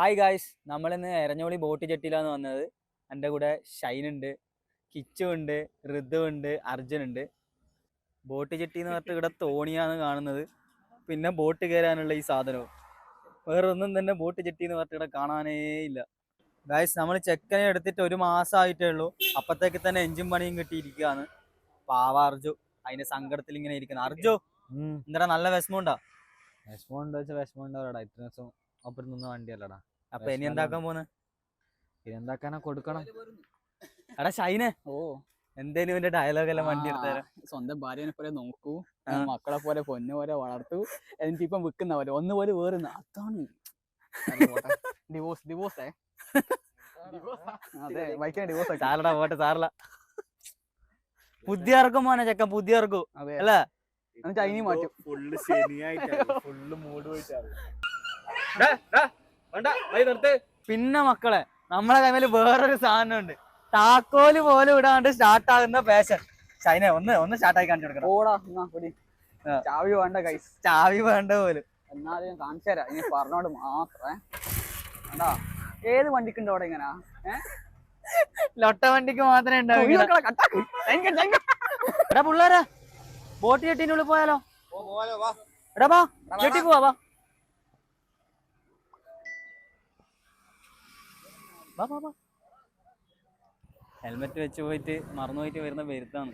Hi guys നമ്മളിന്ന് Eranholi boat ജെട്ടിയിലാണ് വന്നത്. എന്റെ കൂടെ ഷൈൻ ഉണ്ട് കിച്ചു ഉണ്ട് ഋതു ഉണ്ട് അർജുൻ ഉണ്ട്. ബോട്ട് ജെട്ടി എന്ന് പറഞ്ഞിട്ട് ഇവിടെ തോണിയാണ് കാണുന്നത്. പിന്നെ ബോട്ട് കയറാനുള്ള ഈ സാധനവും. വേറെ ഒന്നും തന്നെ ബോട്ട് ജെട്ടി എന്ന് പറഞ്ഞിട്ട് ഇവിടെ കാണാനേ ഇല്ല. ഗായ്സ് നമ്മൾ ചെക്കനെ എടുത്തിട്ട് ഒരു മാസമായിട്ടേ ഉള്ളൂ. അപ്പത്തേക്ക് തന്നെ എഞ്ചിൻ പണിയും കിട്ടിയിരിക്കുകയാണ്. പാവ അർജു അതിന്റെ സങ്കടത്തിൽ ഇങ്ങനെ ഇരിക്കുന്നു. അർജു എന്താ നല്ല വിഷമമുണ്ടോ? വിഷമം ഉണ്ടോ വെച്ചാൽ വിഷമം ഉണ്ടാവും ഇത്ര ദിവസം ഒപ്പം നിന്ന് വണ്ടിയല്ലടാ. അപ്പൊ ഇനി എന്താക്കാൻ പോന്നെ? ഇനി എന്താക്കാനാ കൊടുക്കണം? എടാ ഷൈനെ. ഓ. എന്തേലും ഇവന്റെ ഡയലോഗ് എല്ലാം വണ്ടി എടുത്തേരാ സ്വന്തം ഭാര്യനെ പോലെ നോക്കൂ. മക്കളെ പോലെ പൊന്നു പോലെ വളർത്തു. എന്നിട്ട് ഇപ്പം വിൽക്കുന്ന പോലെ ഒന്ന് പോലെ വേറുന്ന. അതാണ്. ഡിവോഴ്സ് ഡിവോഴ്സേ അതെ വൈക്കാൻ ഡിവോഴ്സ് സാറടാ പോട്ടെ സാറല പുതിയ ഇറക്കും മോനെ ചെക്കൻ പുതിയ ഇറക്കും അതെ. അല്ലേ? എന്നിട്ട് അതിനെ മാറ്റും. ഫുള്ള് ശനിയായിട്ടാണ്. ഫുള്ള് മൂഡ് പോയിട്ടാണ് പിന്നെ മക്കളെ നമ്മളെ കയ്യിൽ വേറൊരു സാധനം ഉണ്ട് താക്കോൽ പോലും ഇടാണ്ട് സ്റ്റാർട്ട് ആകുന്ന ഫാഷൻ ചൈന ഒന്ന് ഒന്ന് സ്റ്റാർട്ട് ആയി കാണിച്ചു കൊടുക്കണം. ഓടാ ചാവി വേണ്ട കൈസ് ചാവി വേണ്ട പോലും. എന്നാലും ഞാൻ കാണിച്ചു തരാം. ഇനി പറഞ്ഞോട് മാത്രമേ കണ്ടാ? ഏത് വണ്ടിക്കുണ്ടോ അവിടെ ഇങ്ങനെ? ലൊട്ട വണ്ടിക്ക് മാത്രമേ ഉണ്ടാവൂ പിള്ളേരെ ബോട്ട് ചെട്ടീനുള്ളിൽ പോയാലോ? എടാ വാ ചെട്ടി പോവാ വാ വാ വാ. വാ ഹെൽമെറ്റ് വെച്ച് പോയിട്ട് മറന്നു പോയിട്ട് വരുന്ന വരുത്താണ്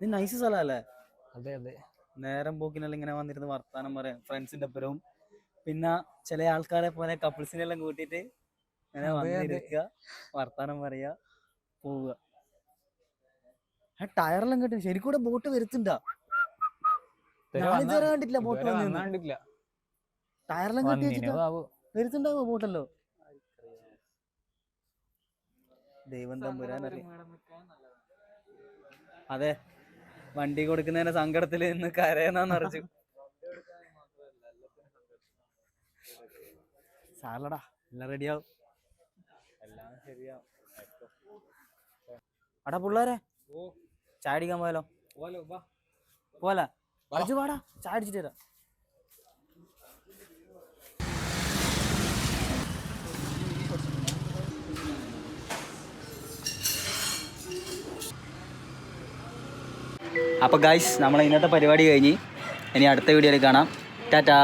ഇത് നൈസ് സ്ഥലമല്ലേ അതെ അതെ. നേരം പോക്കിനെല്ലാം ഇങ്ങനെ വന്നിരുന്ന് വർത്താനം പറയാം. ഫ്രണ്ട്സിന്റെ ഒപ്പരവും പിന്നെ ചില ആൾക്കാരെ പോലെ കപ്പിൾസിനെല്ലാം കൂട്ടിയിട്ട് ഇങ്ങനെ. വന്നിരിക്കുക വർത്താനം പറയുക പോവുക. ആ ടയറെല്ലാം കേട്ടു ശരിക്കൂടെ ബോട്ട് വരുത്തുണ്ടാ? ഞാനിതുവരെ കണ്ടിട്ടില്ല ബോട്ട് വന്നു കണ്ടിട്ടില്ല ടയറെല്ലാം കെട്ടി വെച്ചിട്ട് വരുത്തുണ്ടാവോ ബോട്ടല്ലോ? ദൈവം തമ്പുരാൻ അതെ. വണ്ടി കൊടുക്കുന്നതിന്റെ സങ്കടത്തിൽ നിന്ന് കരയെന്നാന്ന് അറിച്ചു സാറലടാ എല്ലാം റെഡിയാവും. എല്ലാം ശരിയാവും. അടാ പിള്ളേരെ. ചാടിക്കാൻ പോയാലോ? പോലെ അടിച്ചു പാടാ. ചായ അടിച്ചിട്ട് തരാം അപ്പോൾ ഗായ്സ് നമ്മളെ ഇന്നത്തെ പരിപാടി കഴിഞ്ഞ്. ഇനി അടുത്ത വീഡിയോയിൽ കാണാം. ടാറ്റാ.